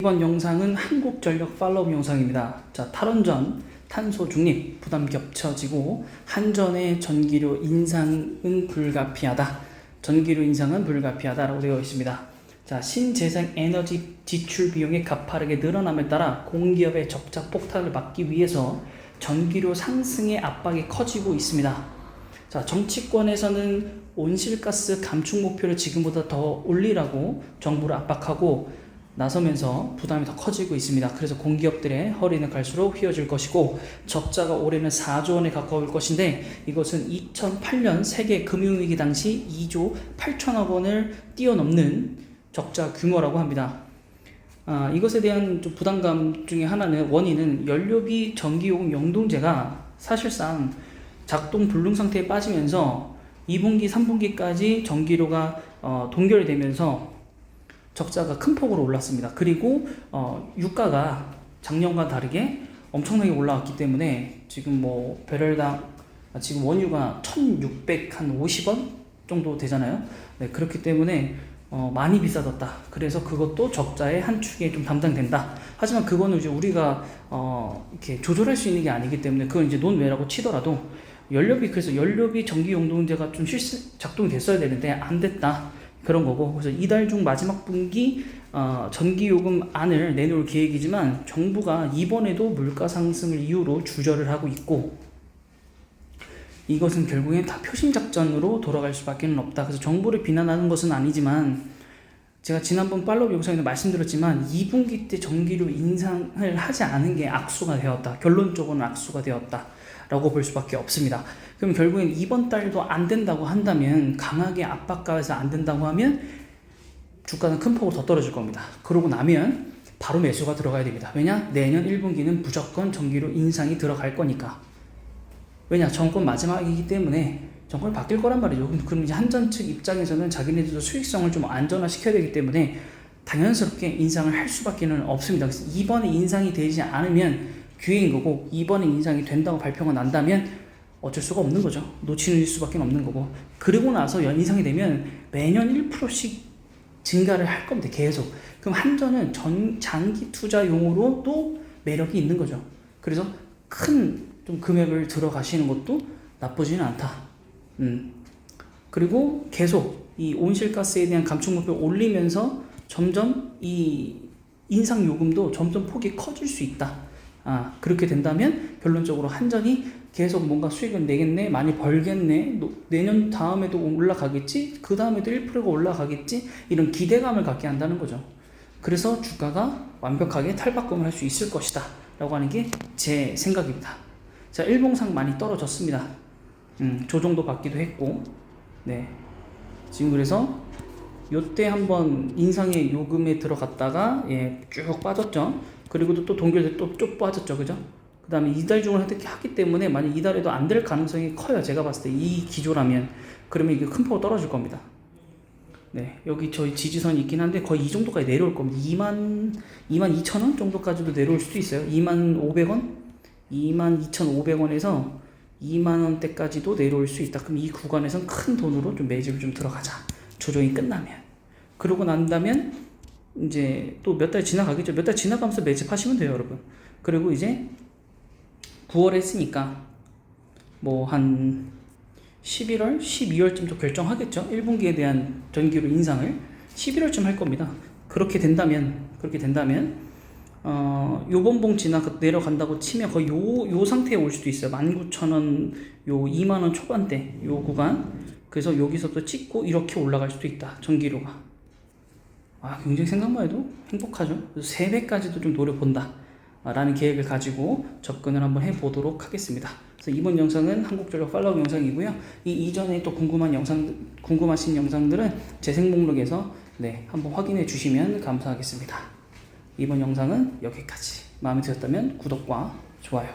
이번 영상은 한국전력 팔로우 영상입니다. 자, 탈원전, 탄소 중립, 부담 겹쳐지고 한전의 전기료 인상은 불가피하다. 전기료 인상은 불가피하다라고 되어 있습니다. 자, 신재생 에너지 지출 비용이 가파르게 늘어남에 따라 공기업의 적자 폭탄을 막기 위해서 전기료 상승의 압박이 커지고 있습니다. 자, 정치권에서는 온실가스 감축 목표를 지금보다 더 올리라고 정부를 압박하고 나서면서 부담이 더 커지고 있습니다. 그래서 공기업들의 허리는 갈수록 휘어질 것이고 적자가 올해는 4조 원에 가까울 것인데 이것은 2008년 세계 금융위기 당시 2조 8천억 원을 뛰어넘는 적자 규모라고 합니다. 아, 이것에 대한 좀 부담감 중에 하나는 원인은 연료비 전기요금 연동제가 사실상 작동 불능 상태에 빠지면서 2분기, 3분기까지 전기료가 어, 동결이 되면서 적자가 큰 폭으로 올랐습니다. 그리고 어, 유가가 작년과 다르게 엄청나게 올라왔기 때문에 지금 뭐 배럴당 아, 지금 원유가 1,650원 정도 되잖아요. 네, 그렇기 때문에 어, 많이 비싸졌다. 그래서 그것도 적자의 한 축에 좀 담당된다. 하지만 그거는 이제 우리가 어, 이렇게 조절할 수 있는 게 아니기 때문에 그건 이제 논외라고 치더라도 연료비 그래서 연료비 전기 용도제가 좀 실시 작동이 됐어야 되는데 안 됐다. 그런 거고 그래서 이달 중 마지막 분기 어, 전기요금 안을 내놓을 계획이지만 정부가 이번에도 물가 상승을 이유로 주저를 하고 있고 이것은 결국엔 다 표심 작전으로 돌아갈 수밖에 없다. 그래서 정부를 비난하는 것은 아니지만 제가 지난번 팔로우 영상에도 말씀드렸지만 2분기 때 전기료 인상을 하지 않은 게 악수가 되었다. 결론적으로는 악수가 되었다. 라고 볼 수밖에 없습니다. 그럼 결국엔 이번 달도 안 된다고 한다면 강하게 압박가해서 안 된다고 하면 주가는 큰 폭으로 더 떨어질 겁니다. 그러고 나면 바로 매수가 들어가야 됩니다. 왜냐? 내년 1분기는 무조건 전기료 인상이 들어갈 거니까. 왜냐? 정권 마지막이기 때문에 정권이 바뀔 거란 말이죠. 그럼- 이제 한전 측 입장에서는 자기네들도 수익성을 좀 안전화시켜야 되기 때문에 당연스럽게 인상을 할 수밖에는 없습니다. 그래서 이번에 인상이 되지 않으면 기회인 거고 이번에 인상이 된다고 발표가 난다면 어쩔 수가 없는 거죠. 놓치는 수밖에 없는 거고 그리고 나서 연 인상이 되면 매년 1%씩 증가를 할 겁니다. 계속. 그럼 한전은 전 장기 투자용으로 또 매력이 있는 거죠. 그래서 큰 좀 금액을 들어가시는 것도 나쁘지는 않다. 음. 그리고 계속 이 온실가스에 대한 감축 목표 를 올리면서 점점 이 인상 요금도 점점 폭이 커질 수 있다. 아, 그렇게 된다면 결론적으로 한전이 계속 뭔가 수익을 내겠네, 많이 벌겠네, 노- 내년 다음에도 올라가겠지, 그 다음에도 1%가 올라가겠지, 이런 기대감을 갖게 한다는 거죠. 그래서 주가가 완벽하게 탈바꿈을 할 수 있을 것이다. 라고 하는 게 제 생각입니다. 자, 일봉상 많이 떨어졌습니다. 음, 조정도 받기도 했고, 네. 지금 그래서 요때 한번 인상의 요금에 들어갔다가 예, 쭉 빠졌죠. 그리고 또 동결돼 또쭉 빠졌죠. 그죠? 그 다음에 이달 중을 어떻게 하기 때문에 만약 이달에도 안 될 가능성이 커요. 제가 봤을 때 이 기조라면 그러면 이게 큰 폭으로 떨어질 겁니다. 네, 여기 저희 지지선이 있긴 한데 거의 이 정도까지 내려올 겁니다. 2만 2만 2천 원 정도까지도 내려올 수도 있어요. 2만 500원, 2만 2,500원에서 2만 원대까지도 내려올 수 있다. 그럼 이 구간에선 큰 돈으로 좀 매집을 좀 들어가자. 조정이 끝나면. 그러고 난다면 이제 또 몇 달 지나가겠죠. 몇 달 지나가면서 매집하시면 돼요, 여러분. 그리고 이제 9월에 했으니까 뭐 한 11월, 12월쯤 또 결정하겠죠. 1분기에 대한 전기료 인상을 11월쯤 할 겁니다. 그렇게 된다면 그렇게 된다면 어, 요번 봉 지나 내려간다고 치면 거의 요, 요 상태에 올 수도 있어요. 19,000원, 요 2만원 초반대, 요 구간. 그래서 여기서부터 찍고 이렇게 올라갈 수도 있다. 전기료가. 아, 굉장히 생각만 해도 행복하죠. 그래서 3배까지도 좀 노려본다. 아, 라는 계획을 가지고 접근을 한번 해보도록 하겠습니다. 그래서 이번 영상은 한국전력 팔로우 영상이고요. 이 이전에 또 궁금한 영상, 궁금하신 영상들은 재생 목록에서 네, 한번 확인해 주시면 감사하겠습니다. 이번 영상은 여기까지. 마음에 드셨다면 구독과 좋아요